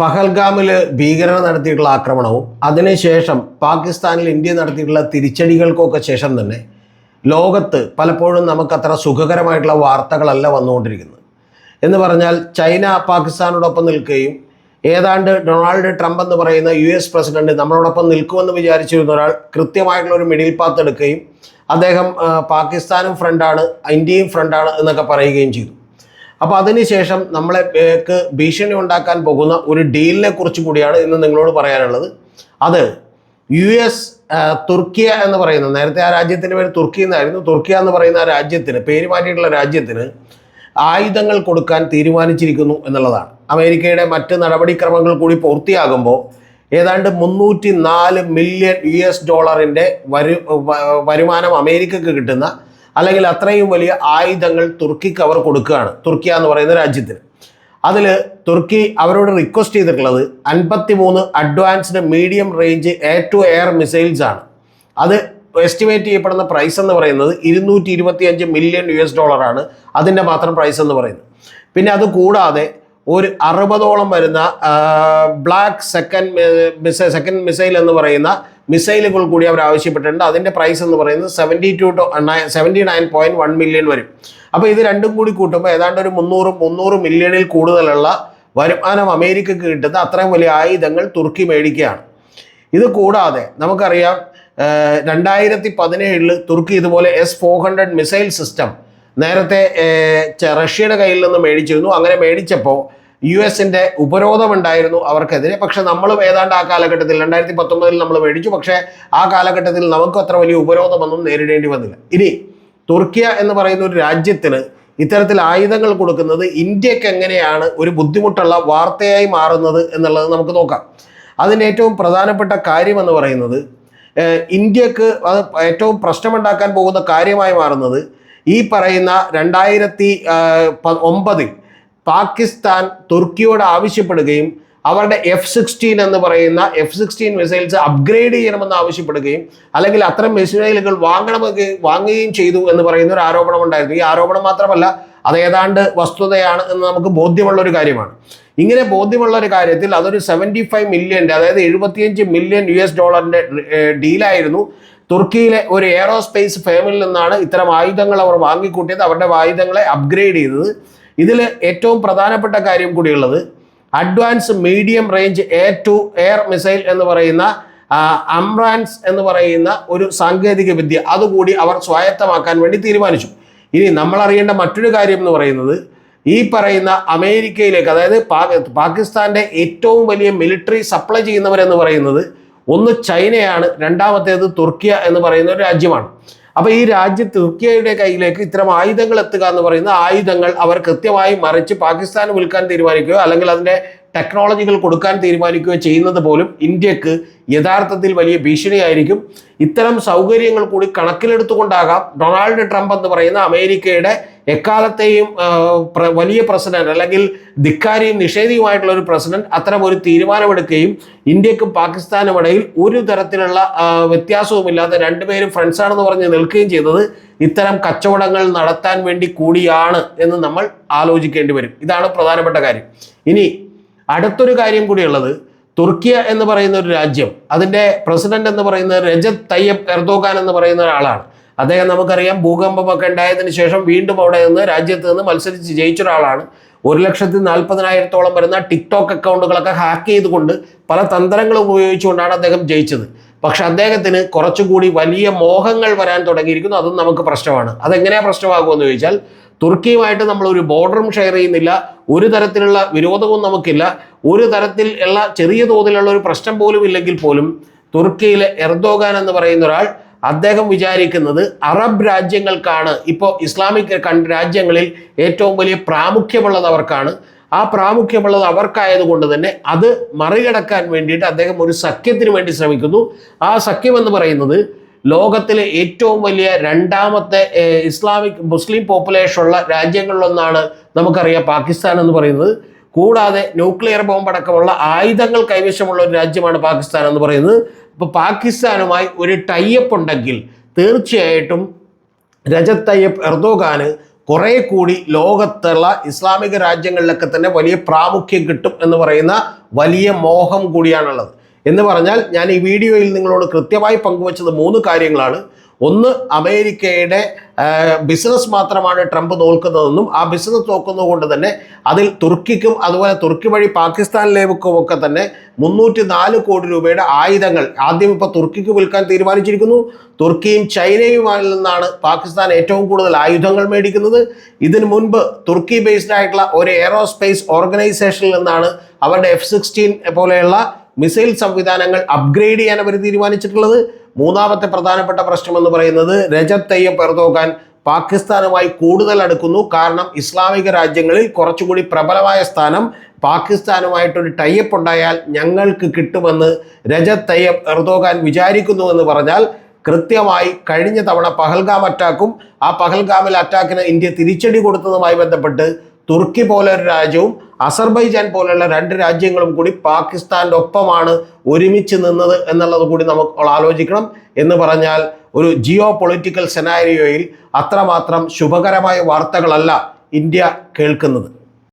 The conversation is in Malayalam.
പഹൽഗാമിൽ ഭീകരർ നടത്തിയിട്ടുള്ള ആക്രമണവും അതിനുശേഷം പാകിസ്ഥാനിൽ ഇന്ത്യ നടത്തിയിട്ടുള്ള തിരിച്ചടികൾക്കൊക്കെ ശേഷം തന്നെ ലോകത്ത് പലപ്പോഴും നമുക്കത്ര സുഖകരമായിട്ടുള്ള വാർത്തകളല്ല വന്നുകൊണ്ടിരിക്കുന്നത്. എന്ന് പറഞ്ഞാൽ ചൈന പാകിസ്ഥാനോടൊപ്പം നിൽക്കുകയും ഏതാണ്ട് ഡൊണാൾഡ് ട്രംപ് എന്ന് പറയുന്ന യു എസ് പ്രസിഡന്റ് നമ്മളോടൊപ്പം നിൽക്കുമെന്ന് വിചാരിച്ചിരുന്ന ഒരാൾ കൃത്യമായിട്ടുള്ള ഒരു മിഡിൽ പാത്ത് എടുക്കുകയും അദ്ദേഹം പാകിസ്ഥാനും ഫ്രണ്ടാണ് ഇന്ത്യയും ഫ്രണ്ടാണ് എന്നൊക്കെ പറയുകയും ചെയ്തു. അപ്പോൾ അതിനുശേഷം നമ്മളെ ഭീഷണി ഉണ്ടാക്കാൻ പോകുന്ന ഒരു ഡീലിനെ കുറിച്ച് കൂടിയാണ് ഇന്ന് നിങ്ങളോട് പറയാനുള്ളത്. അത് യു എസ് തുർക്കിയ എന്ന് പറയുന്ന നേരത്തെ ആ രാജ്യത്തിന്റെ പേര് തുർക്കി എന്നായിരുന്നു. തുർക്കിയ എന്ന് പറയുന്ന ആ രാജ്യത്തിന് പേര് മാറ്റിയിട്ടുള്ള രാജ്യത്തിന് ആയുധങ്ങൾ കൊടുക്കാൻ തീരുമാനിച്ചിരിക്കുന്നു എന്നുള്ളതാണ്. അമേരിക്കയുടെ മറ്റ് നടപടിക്രമങ്ങൾ കൂടി പൂർത്തിയാകുമ്പോൾ ഏതാണ്ട് മുന്നൂറ്റി നാല് മില്യൺ യു എസ് ഡോളറിന്റെ വരു വരുമാനം അമേരിക്കക്ക് കിട്ടുന്ന അല്ലെങ്കിൽ അത്രയും വലിയ ആയുധങ്ങൾ തുർക്കിക്ക് അവർ കൊടുക്കുകയാണ്. തുർക്കിയ എന്ന് പറയുന്ന രാജ്യത്തിന്. അതിൽ തുർക്കി അവരോട് റിക്വസ്റ്റ് ചെയ്തിട്ടുള്ളത് അൻപത്തി മൂന്ന് advanced medium range air to air missiles ആണ്. അത് എസ്റ്റിമേറ്റ് ചെയ്യപ്പെടുന്ന പ്രൈസ് എന്ന് പറയുന്നത് ഇരുന്നൂറ്റി ഇരുപത്തി അഞ്ച് മില്യൺ യു എസ് ഡോളറാണ് അതിന്റെ മാത്രം പ്രൈസ് എന്ന് പറയുന്നത്. പിന്നെ അത് കൂടാതെ ഒരു അറുപതോളം വരുന്ന black second missile second missile എന്ന് പറയുന്ന മിസൈലുകൾ കൂടി അവർ ആവശ്യപ്പെട്ടിട്ടുണ്ട്. അതിന്റെ പ്രൈസ് എന്ന് പറയുന്നത് seventy two two seventy nine point one million വരും. അപ്പോൾ ഇത് രണ്ടും കൂടി കൂട്ടുമ്പോൾ ഏതാണ്ട് ഒരു മുന്നൂറ് മുന്നൂറ് മില്യണിൽ കൂടുതലുള്ള വരുമാനം അമേരിക്കക്ക് കിട്ടുന്ന അത്രയും വലിയ ആയുധങ്ങൾ തുർക്കി മേടിക്കുകയാണ്. ഇത് കൂടാതെ നമുക്കറിയാം രണ്ടായിരത്തി പതിനേഴിൽ തുർക്കി ഇതുപോലെ S four hundred missile system നേരത്തെ റഷ്യയുടെ കയ്യിൽ നിന്ന് മേടിച്ചിരുന്നു. അങ്ങനെ മേടിച്ചപ്പോൾ യു എസിന്റെ ഉപരോധമുണ്ടായിരുന്നു അവർക്കെതിരെ. പക്ഷെ നമ്മളും ഏതാണ്ട് ആ കാലഘട്ടത്തിൽ രണ്ടായിരത്തി പത്തൊമ്പതിൽ നമ്മൾ മേടിച്ചു. പക്ഷേ ആ കാലഘട്ടത്തിൽ നമുക്ക് അത്ര വലിയ ഉപരോധമൊന്നും നേരിടേണ്ടി വന്നില്ല. ഇനി തുർക്കിയ എന്ന് പറയുന്ന ഒരു രാജ്യത്തിന് ഇത്തരത്തിൽ ആയുധങ്ങൾ കൊടുക്കുന്നത് ഇന്ത്യയ്ക്ക് എങ്ങനെയാണ് ഒരു ബുദ്ധിമുട്ടുള്ള വാർത്തയായി മാറുന്നത് എന്നുള്ളത് നമുക്ക് നോക്കാം. അതിന്റെ ഏറ്റവും പ്രധാനപ്പെട്ട കാര്യം എന്ന് പറയുന്നത് ഇന്ത്യയ്ക്ക് അത് ഏറ്റവും പ്രശ്നമുണ്ടാക്കാൻ പോകുന്ന കാര്യമായി മാറുന്നത് ഈ പറയുന്ന രണ്ടായിരത്തി ഒമ്പതിൽ പാകിസ്ഥാൻ തുർക്കിയോട് ആവശ്യപ്പെടുകയും അവരുടെ എഫ് സിക്സ്റ്റീൻ എന്ന് പറയുന്ന എഫ് സിക്സ്റ്റീൻ മിസൈൽസ് അപ്ഗ്രേഡ് ചെയ്യണമെന്ന് ആവശ്യപ്പെടുകയും അല്ലെങ്കിൽ അത്തരം മിസൈലുകൾ വാങ്ങണമെന്ന് വാങ്ങുകയും ചെയ്തു എന്ന് പറയുന്ന ഒരു ആരോപണം ഉണ്ടായിരുന്നു. ഈ ആരോപണം മാത്രമല്ല അത് ഏതാണ്ട് വസ്തുതയാണ് എന്ന് നമുക്ക് ബോധ്യമുള്ള ഒരു കാര്യമാണ്. ഇങ്ങനെ ബോധ്യമുള്ള ഒരു കാര്യത്തിൽ അതൊരു സെവന്റി ഫൈവ് മില്യന്റെ അതായത് എഴുപത്തിയഞ്ച് മില്യൺ യു എസ് ഡോളറിന്റെ ഡീലായിരുന്നു തുർക്കിയിലെ ഒരു എയറോസ്പേസ് ഫേമിൽ നിന്നാണ് ഇത്തരം ആയുധങ്ങൾ അവർ വാങ്ങിക്കൂട്ടിയത്. അവരുടെ ആയുധങ്ങളെ അപ്ഗ്രേഡ് ചെയ്തത്. ഇതിൽ ഏറ്റവും പ്രധാനപ്പെട്ട കാര്യം കൂടിയുള്ളത് advance medium range air to air missile എന്ന് പറയുന്ന അംറാൻസ് എന്ന് പറയുന്ന ഒരു സാങ്കേതിക വിദ്യ അതുകൂടി അവർ സ്വായത്തമാക്കാൻ വേണ്ടി തീരുമാനിച്ചു. ഇനി നമ്മൾ അറിയേണ്ട മറ്റൊരു കാര്യം എന്ന് പറയുന്നത് ഈ പറയുന്ന അമേരിക്കയിലേക്ക് അതായത് പാകിസ്ഥാന്റെ ഏറ്റവും വലിയ മിലിറ്ററി സപ്ലൈ ചെയ്യുന്നവരെന്ന് പറയുന്നത് ഒന്ന് ചൈനയാണ് രണ്ടാമത്തേത് തുർക്കിയ എന്ന് പറയുന്ന ഒരു രാജ്യമാണ്. അപ്പോൾ ഈ രാജ്യം തുർക്കിയയുടെ കയ്യിലേക്ക് ഇത്തരം ആയുധങ്ങൾ എത്തുക എന്ന് പറയുന്ന ആയുധങ്ങൾ അവർ കൃത്യമായി മറിച്ച് പാകിസ്ഥാന് വിൽക്കാൻ തീരുമാനിക്കുകയോ അല്ലെങ്കിൽ അതിന്റെ ടെക്നോളജികൾ കൊടുക്കാൻ തീരുമാനിക്കുകയോ ചെയ്യുന്നത് പോലും ഇന്ത്യയ്ക്ക് യഥാർത്ഥത്തിൽ വലിയ ഭീഷണിയായിരിക്കും. ഇത്തരം സൗകര്യങ്ങൾ കൂടി കണക്കിലെടുത്തുകൊണ്ടാകാം ഡൊണാൾഡ് ട്രംപ് എന്ന് പറയുന്ന അമേരിക്കയുടെ എക്കാലത്തെയും വലിയ പ്രസിഡന്റ് അല്ലെങ്കിൽ ധിക്കാരിയും നിഷേധിയുമായിട്ടുള്ള ഒരു പ്രസിഡന്റ് അത്തരം ഒരു തീരുമാനമെടുക്കുകയും ഇന്ത്യക്കും പാകിസ്ഥാനും ഇടയിൽ ഒരു തരത്തിലുള്ള വ്യത്യാസവുമില്ലാതെ രണ്ടുപേരും ഫ്രണ്ട്സാണെന്ന് പറഞ്ഞ് നിൽക്കുകയും ചെയ്തത് ഇത്തരം കച്ചവടങ്ങൾ നടത്താൻ വേണ്ടി കൂടിയാണ് എന്ന് നമ്മൾ ആലോചിക്കേണ്ടി വരും. ഇതാണ് പ്രധാനപ്പെട്ട കാര്യം. ഇനി അടുത്തൊരു കാര്യം കൂടിയുള്ളത് തുർക്കിയ എന്ന് പറയുന്ന ഒരു രാജ്യം അതിന്റെ പ്രസിഡന്റ് എന്ന് പറയുന്നത് രജത് തയ്യബ് എർദോഗാൻ എന്ന് പറയുന്ന ഒരാളാണ്. അദ്ദേഹം നമുക്കറിയാം ഭൂകമ്പമൊക്കെ ഉണ്ടായതിന് ശേഷം വീണ്ടും അവിടെ നിന്ന് രാജ്യത്ത് നിന്ന് മത്സരിച്ച് ജയിച്ച ഒരാളാണ്. ഒരു ലക്ഷത്തി നാൽപ്പതിനായിരത്തോളം വരുന്ന ടിക്ടോക്ക് അക്കൗണ്ടുകളൊക്കെ ഹാക്ക് ചെയ്തുകൊണ്ട് പല തന്ത്രങ്ങളും ഉപയോഗിച്ചുകൊണ്ടാണ് അദ്ദേഹം ജയിച്ചത്. പക്ഷെ അദ്ദേഹത്തിന് കുറച്ചുകൂടി വലിയ മോഹങ്ങൾ വരാൻ തുടങ്ങിയിരിക്കുന്നു. അതും നമുക്ക് പ്രശ്നമാണ്. അതെങ്ങനെയാ പ്രശ്നമാകുമെന്ന് ചോദിച്ചാൽ തുർക്കിയുമായിട്ട് നമ്മൾ ഒരു ബോർഡറും ഷെയർ ചെയ്യുന്നില്ല. ഒരു തരത്തിലുള്ള വിരോധവും നമുക്കില്ല. ഒരു തരത്തിൽ ഉള്ള ചെറിയ തോതിലുള്ള ഒരു പ്രശ്നം പോലും ഇല്ലെങ്കിൽ പോലും തുർക്കിയിലെ എർദോഗാൻ എന്ന് പറയുന്ന ഒരാൾ അദ്ദേഹം വിചാരിക്കുന്നത് അറബ് രാജ്യങ്ങൾക്കാണ്. ഇപ്പോൾ ഇസ്ലാമിക് രാജ്യങ്ങളിൽ ഏറ്റവും വലിയ പ്രാമുഖ്യമുള്ളത് അവർക്കാണ്. ആ പ്രാമുഖ്യമുള്ളത് അവർക്കായതുകൊണ്ട് തന്നെ അത് മറികടക്കാൻ വേണ്ടിയിട്ട് അദ്ദേഹം ഒരു സഖ്യത്തിന് വേണ്ടി ശ്രമിക്കുന്നു. ആ സഖ്യം എന്ന് പറയുന്നത് ലോകത്തിലെ ഏറ്റവും വലിയ രണ്ടാമത്തെ ഇസ്ലാമിക് മുസ്ലിം പോപ്പുലേഷൻ ഉള്ള രാജ്യങ്ങളിലൊന്നാണ് നമുക്കറിയാം പാകിസ്ഥാൻ എന്ന് പറയുന്നത്. കൂടാതെ ന്യൂക്ലിയർ ബോംബ് അടക്കമുള്ള ആയുധങ്ങൾ കൈവശമുള്ള ഒരു രാജ്യമാണ് പാകിസ്ഥാൻ എന്ന് പറയുന്നത്. അപ്പോൾ പാകിസ്ഥാനുമായി ഒരു ടൈപ്പ് ഉണ്ടെങ്കിൽ തീർച്ചയായിട്ടും രജത് തയ്യപ്പ് എർദോഗാന് കുറേ കൂടി ലോകത്തുള്ള ഇസ്ലാമിക രാജ്യങ്ങളിലൊക്കെ തന്നെ വലിയ പ്രാമുഖ്യം കിട്ടും എന്ന് പറയുന്ന വലിയ മോഹം കൂടിയാണുള്ളത്. എന്ന് പറഞ്ഞാൽ ഞാൻ ഈ വീഡിയോയിൽ നിങ്ങളോട് കൃത്യമായി പങ്കുവച്ചത് മൂന്ന് കാര്യങ്ങളാണ്. ഒന്ന് അമേരിക്കയുടെ ബിസിനസ് മാത്രമാണ് ട്രംപ് നോക്കുന്നതെന്നും ആ ബിസിനസ് നോക്കുന്നത് കൊണ്ട് തന്നെ അതിൽ തുർക്കിക്കും അതുപോലെ തുർക്കി വഴി പാകിസ്ഥാനിലേക്കും ഒക്കെ തന്നെ മുന്നൂറ്റി നാല് കോടി രൂപയുടെ ആയുധങ്ങൾ ആദ്യം ഇപ്പോൾ തുർക്കിക്ക് വിൽക്കാൻ തീരുമാനിച്ചിരിക്കുന്നു. തുർക്കിയും ചൈനയുമായി നിന്നാണ് പാകിസ്ഥാൻ ഏറ്റവും കൂടുതൽ ആയുധങ്ങൾ മേടിക്കുന്നത്. ഇതിനു മുൻപ് തുർക്കി ബേസ്ഡ് ആയിട്ടുള്ള ഒരു എയറോസ്പേസ് ഓർഗനൈസേഷനിൽ നിന്നാണ് അവരുടെ എഫ് സിക്സ്റ്റീൻ പോലെയുള്ള മിസൈൽ സംവിധാനങ്ങൾ അപ്ഗ്രേഡ് ചെയ്യാൻ അവർ തീരുമാനിച്ചിട്ടുള്ളത്. മൂന്നാമത്തെ പ്രധാനപ്പെട്ട പ്രശ്നം എന്ന് പറയുന്നത് രജബ് തയ്യബ് എർദോഗാൻ പാകിസ്ഥാനുമായി കൂടുതൽ അടുക്കുന്നു. കാരണം ഇസ്ലാമിക രാജ്യങ്ങളിൽ കുറച്ചുകൂടി പ്രബലമായ സ്ഥാനം പാകിസ്ഥാനുമായിട്ടൊരു ടൈപ്പ് ഉണ്ടായാൽ ഞങ്ങൾക്ക് കിട്ടുമെന്ന് രജത് തയ്യബ് എർദോഗാൻ വിചാരിക്കുന്നു എന്ന് പറഞ്ഞാൽ കൃത്യമായി കഴിഞ്ഞ തവണ പഹൽഗാം അറ്റാക്കും ആ പഹൽഗാമിൽ അറ്റാക്കിന് ഇന്ത്യ തിരിച്ചടി കൊടുത്തതുമായി ബന്ധപ്പെട്ട് തുർക്കി പോലെ ഒരു രാജ്യവും അസർബൈജാൻ പോലെയുള്ള രണ്ട് രാജ്യങ്ങളും കൂടി പാകിസ്ഥാന്റെ ഒപ്പമാണ് ഒരുമിച്ച് നിന്നത് എന്നുള്ളത് കൂടി നമുക്ക് ആലോചിക്കണം എന്ന് പറഞ്ഞാൽ ഒരു ജിയോ പൊളിറ്റിക്കൽ സെനാരിയോയിൽ അത്രമാത്രം ശുഭകരമായ വാർത്തകളല്ല ഇന്ത്യ കേൾക്കുന്നത്.